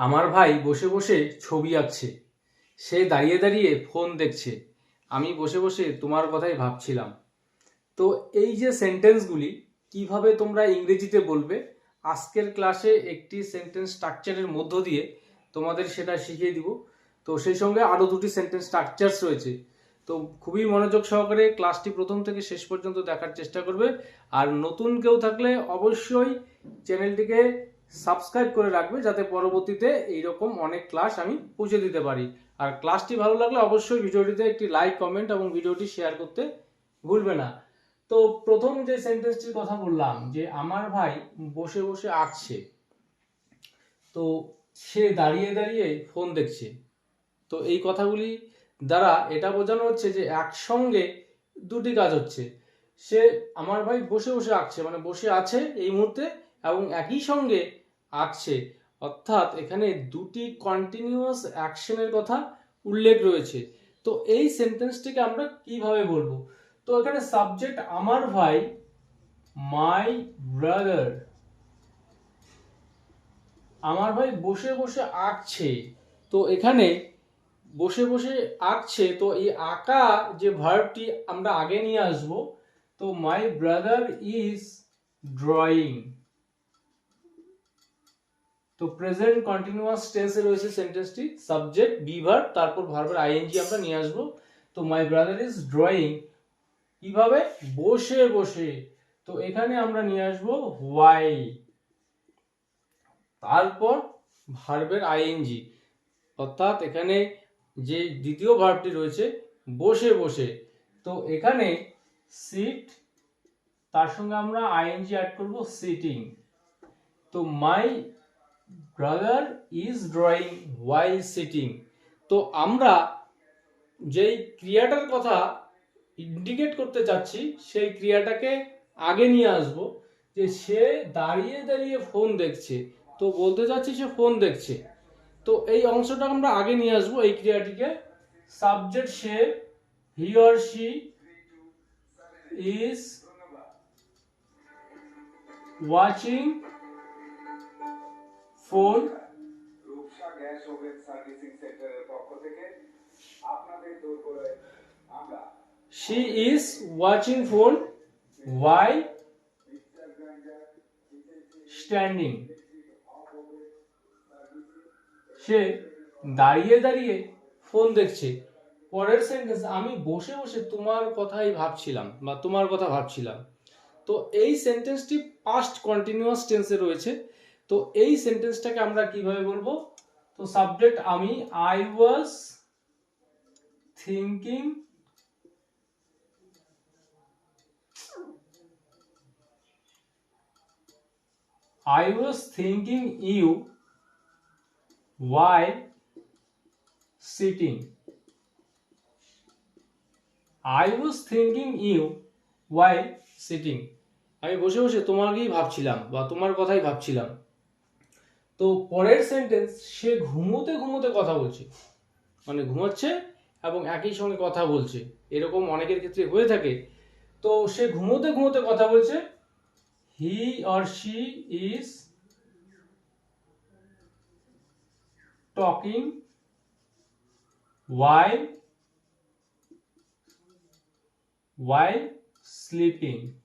আমার ভাই বসে বসে ছবি আঁকছে। সে দাঁড়িয়ে দাঁড়িয়ে ফোন দেখছে। আমি বসে বসে তোমার কথাই ভাবছিলাম। তো এই যে সেন্টেন্সগুলি, কীভাবে তোমরা ইংরেজিতে বলবে? আজকের ক্লাসে একটি সেন্টেন্স স্ট্রাকচারের মধ্য দিয়ে তোমাদের সেটা শিখিয়ে দিব। তো সেই সঙ্গে আরও দুটি সেন্টেন্স স্ট্রাকচারস রয়েছে। তো খুবই মনোযোগ সহকারে ক্লাসটি প্রথম থেকে শেষ পর্যন্ত দেখার চেষ্টা করবে। আর নতুন কেউ থাকলে অবশ্যই চ্যানেলটিকে সাবস্ক্রাইব করে রাখবে যাতে পরবর্তীতে এইরকম অনেক ক্লাস আমি পৌঁছে দিতে পারি। আর ক্লাসটি ভালো লাগলে অবশ্যই ভিডিওটিতে একটি লাইক কমেন্ট এবং ভিডিওটি শেয়ার করতে ভুলবে না। তো প্রথম যে সেন্টেন্সটির কথা বললাম, যে আমার ভাই বসে বসে আঁকছে, তো সে দাঁড়িয়ে দাঁড়িয়ে ফোন দেখছে। তো এই কথাগুলি দ্বারা এটা বোঝানো হচ্ছে যে একসঙ্গে দুটি কাজ হচ্ছে। সে আমার ভাই বসে বসে আঁকছে মানে বসে আছে এই মুহূর্তে এবং একই সঙ্গে আঁকছে। অর্থাৎ এখানে দুটি কন্টিনিউয়াস অ্যাকশনের কথা উল্লেখ রয়েছে। তো এই সেন্টেন্সটিকে আমরা কীভাবে বলব? তো এখানে সাবজেক্ট আমার ভাই মাই ব্রাদার আমার ভাই বসে বসে আঁকছে। তো এখানে বসে বসে আঁকছে, তো এই আঁকা যে ভার্বটি আমরা আগে নিয়ে আসব, তো মাই ব্রাদার ইজ ড্রয়িং তো প্রেজেন্ট কন্টিনিউয়াস টেন্সে রয়েছে সেন্টেন্সটি সাবজেক্ট বি ভার্ব তারপর ভার্বের আইএনজি আমরা নিয়ে আসব। তো মাই ব্রাদার ইজ ড্রয়িং কীভাবে? বসে বসে। তো এখানে আমরা নিয়ে আসব হোয়াই তারপর ভার্বের আইএনজি অর্থাৎ এখানে যে দ্বিতীয় ভার্বটি রয়েছে, বসে বসে। তো এখানে সিট তার সঙ্গে আমরা আইএনজি অ্যাড করব সিটিং তো my brother is drawing while sitting তো আমরা যেই ক্রিয়াটার কথা ইন্ডিকেট করতে চাচ্ছি, সেই ক্রিয়াটাকে আগে নিয়ে আসব, যে সে দাঁড়িয়ে দাঁড়িয়ে ফোন দেখছে। তো বলতে চাচ্ছি সে ফোন দেখছে। তো এই অংশটা আমরা আগে নিয়ে আসব, এই ক্রিয়াটিকে। Subject say he or she is watching phone. Rupsha gas oven servicing সেন্টারের পক্ষ থেকে আপনাদের দূর করে আমরা she is watching phone while standing. সে দাঁড়িয়ে দাঁড়িয়ে ফোন দেখছে। পরের সেন্টেন্স আমি বসে বসে তোমার কথাই ভাবছিলাম বা তোমার কথা ভাবছিলাম। তো এই সেন্টেন্সটি পাস্ট কন্টিনিউয়াস টেন্সে রয়েছে। তো এই সেন্টেন্সটাকে আমরা কীভাবে বলব তো সাবজেক্ট আমি I was thinking I was thinking you while sitting. I was thinking you while sitting. আমি বসে বসে তোমাকেই ভাবছিলাম বা তোমার কথাই ভাবছিলাম তো পরের সেন্টেন্স সে ঘুমোতে ঘুমোতে কথা বলছে। মানে ঘুমাচ্ছে এবং একই সঙ্গে কথা বলছে। এরকম অনেকের ক্ষেত্রে হয়ে থাকে। তো সে ঘুমোতে ঘুমোতে কথা বলছে he or she is talking while while sleeping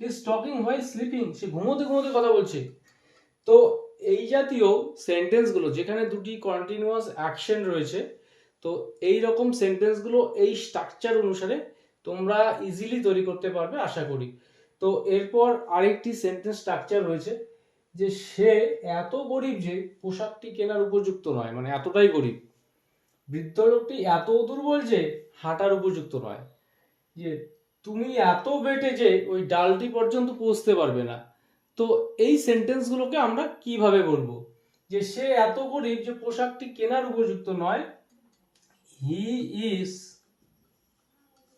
is talking while sleeping, সে ঘুমোতে ঘুমোতে কথা বলছে। তো এই জাতীয় সেন্টেন্সগুলো যেখানে দুটি কন্টিনিউয়াস অ্যাকশন রয়েছে, তো এই রকম সেন্টেন্সগুলো এই স্ট্রাকচার অনুসারে তোমরা ইজিলি তৈরি করতে পারবে, আশা করি। তো এরপর আরেকটি সেন্টেন্স স্ট্রাকচার রয়েছে, যে সে এত গরিব যে পোশাকটি কেনার উপযুক্ত নয় মানে এতটাই গরিব। বৃদ্ধ লোকটি এত দুর্বল যে হাঁটার উপযুক্ত নয়, যে তুমি এত বেটে যে ওই ডালটি পর্যন্ত পৌঁছতে পারবে না। তো এই সেন্টেন্সগুলোকে আমরা কীভাবে বলব? যে সে এত গরিব যে পোশাকটি কেনার উপযুক্ত নয় হি ইজ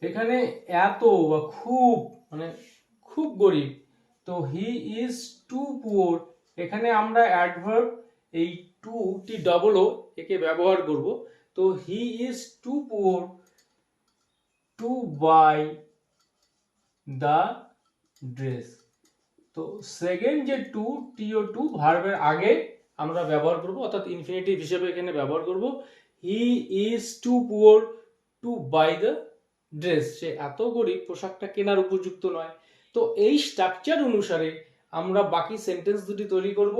এখানে এত বা খুব মানে খুব গরিব। তো হি ইজ টু পুয়ার এখানে আমরা অ্যাডভার্ব এই টু টি ডবল ও একে ব্যবহার করব। তো he is too poor to buy the dress তো সেকেন্ড যে টু টিও টু ভার্বের আগে আমরা ব্যবহার করব, অর্থাৎ ইনফিনিটিভ হিসেবে এখানে ব্যবহার করব he is too poor to buy the dress সে এত গরিব, পোশাকটা কেনার উপযুক্ত নয়। তো এই স্ট্রাকচার অনুসারে আমরা বাকি সেন্টেন্স দুটি তৈরি করব,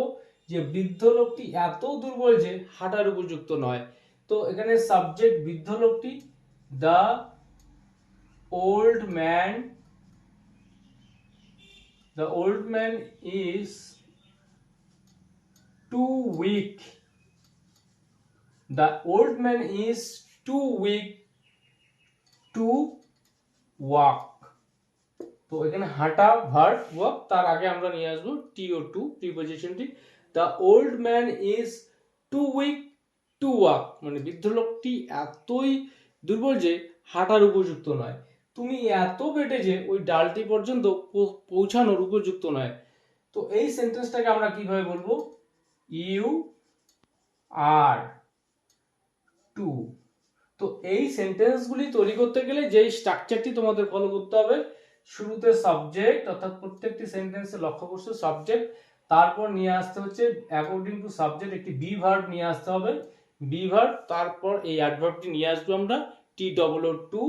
যে বৃদ্ধ লোকটি এত দুর্বল যে হাঁটার উপযুক্ত নয়। তো এখানে সাবজেক্ট বৃদ্ধ লোকটি the old man the old man is too weak the old man is too weak to walk তো এখানে হাঁটা ভার্ট ওয়াক তার আগে আমরা নিয়ে আসব T O to প্রিপোজিশনটি the old man is too weak to walk মানে বৃদ্ধ লোকটি এতই দুর্বল যে হাঁটার উপযুক্ত নয়। তুমি এত বেটে যে ওই ডালটি পর্যন্ত পৌঁছানোর উপযুক্ত নয়। তো এই সেন্টেন্সটাকে আমরা কীভাবে বলব? You are too. তো এই সেন্টেন্সগুলি তৈরি করতে গেলে যেই স্ট্রাকচারটি তোমাদের ফলো করতে হবে, শুরুতে সাবজেক্ট অর্থাৎ প্রত্যেকটি সেন্টেন্সে লক্ষ্য করছে সাবজেক্ট তারপর নিয়ে আসতে হচ্ছে অ্যাকর্ডিং টু সাবজেক্ট একটি বি ভার্ব নিয়ে আসতে হবে। বি ভার্ব তারপর এই অ্যাডভার্বটি নিয়ে আসব আমরা টি ডবল ও টু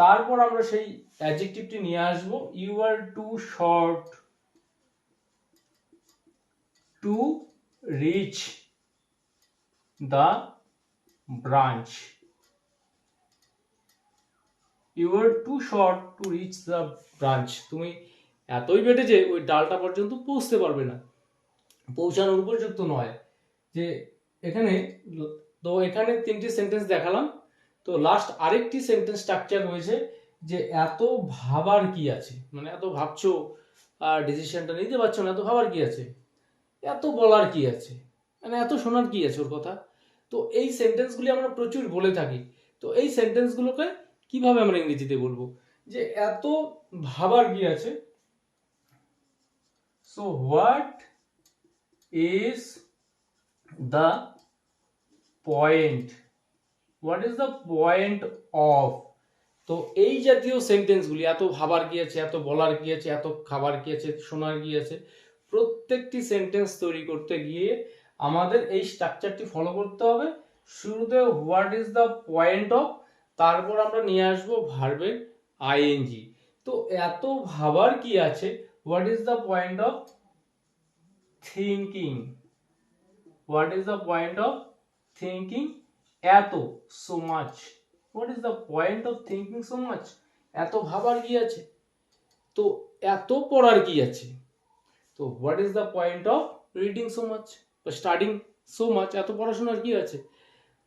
তারপর আমরা সেই অ্যাডজেক্টিভটি নিয়ে আসব। You are too short to reach the branch you are too short to reach the branch তুমি এতই বেটে যে ওই ডালটা পর্যন্ত পৌঁছতে পারবে না। পৌঁছানোর উপযুক্ত নয়। যে এখানে, তো এখানে তিনটি সেন্টেন্স দেখালাম। তো লাস্ট আরেকটি সেন্টেন্স স্ট্রাকচার রয়েছে যে এত ভাবার কি আছে? মানে এত ভাবছ আর ডিসিশনটা নিতে পারছ না, এত ভাবার কি আছে? এত বলার কি আছে? মানে এত শোনার কি আছে ওর কথা? তো এই সেন্টেন্সগুলি আমরা প্রচুর বলে থাকি। তো এই সেন্টেন্সগুলোকে কীভাবে আমরা ইংরেজিতে বলব? যে এত ভাবার কি আছে? So what is the point what is the point of তো এই জাতীয় সেন্টেন্সগুলি এত ভাবার কি আছে, এত বলার কি আছে, এত খাবার কি আছে, শোনার কি আছে, প্রত্যেকটি সেন্টেন্স তৈরি করতে গিয়ে আমাদের এই স্ট্রাকচারটি ফলো করতে হবে। শুরুতে what is the point of তারপর আমরা নিয়ে আসব ভার্বের আইএনজি তো এত ভাবার কি আছে? What is the point of thinking what is the point of thinking এত so much what is the point of thinking so much এত ভাবার কি আছে? তো এত পড়ার কি আছে? তো what is the point of reading so much বা স্টাডিং সো মাচ এত পড়াশোনার কি আছে?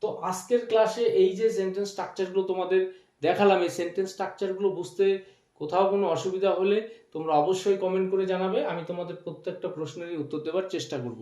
তো আজকের ক্লাসে এই যে সেন্টেন্স স্ট্রাকচারগুলো তোমাদের দেখালাম, এই সেন্টেন্স স্ট্রাকচারগুলো বুঝতে কোথাও কোনো অসুবিধা হলে তোমরা অবশ্যই কমেন্ট করে জানাবে। আমি তোমাদের প্রত্যেকটা প্রশ্নেরই উত্তর দেওয়ার চেষ্টা করব।